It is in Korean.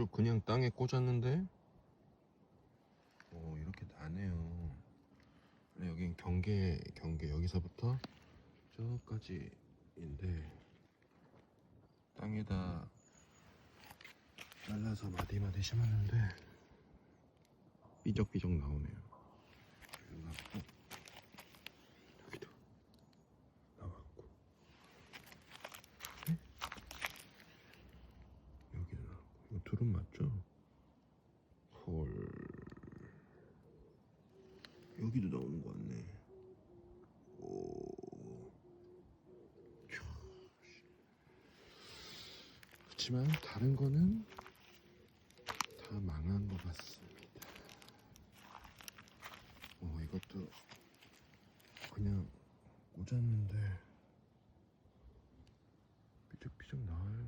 줄을 그냥 땅에 꽂았는데? 오 이렇게 나네요. 근데 여긴 경계 경계. 여기서부터 저까지인데 땅에다 잘라서 마디마디 심었는데 삐적삐적 나오네요 여기 나왔고 여기도 나왔고 네? 여기도 나왔고 이거 둘은 맞죠? 헐. 여기도 나오는 거 같네. 오. 그렇지만 다른 거는 다 망한 것 같습니다. 어 이것도 그냥 꽂았는데. 삐죽삐죽 나와요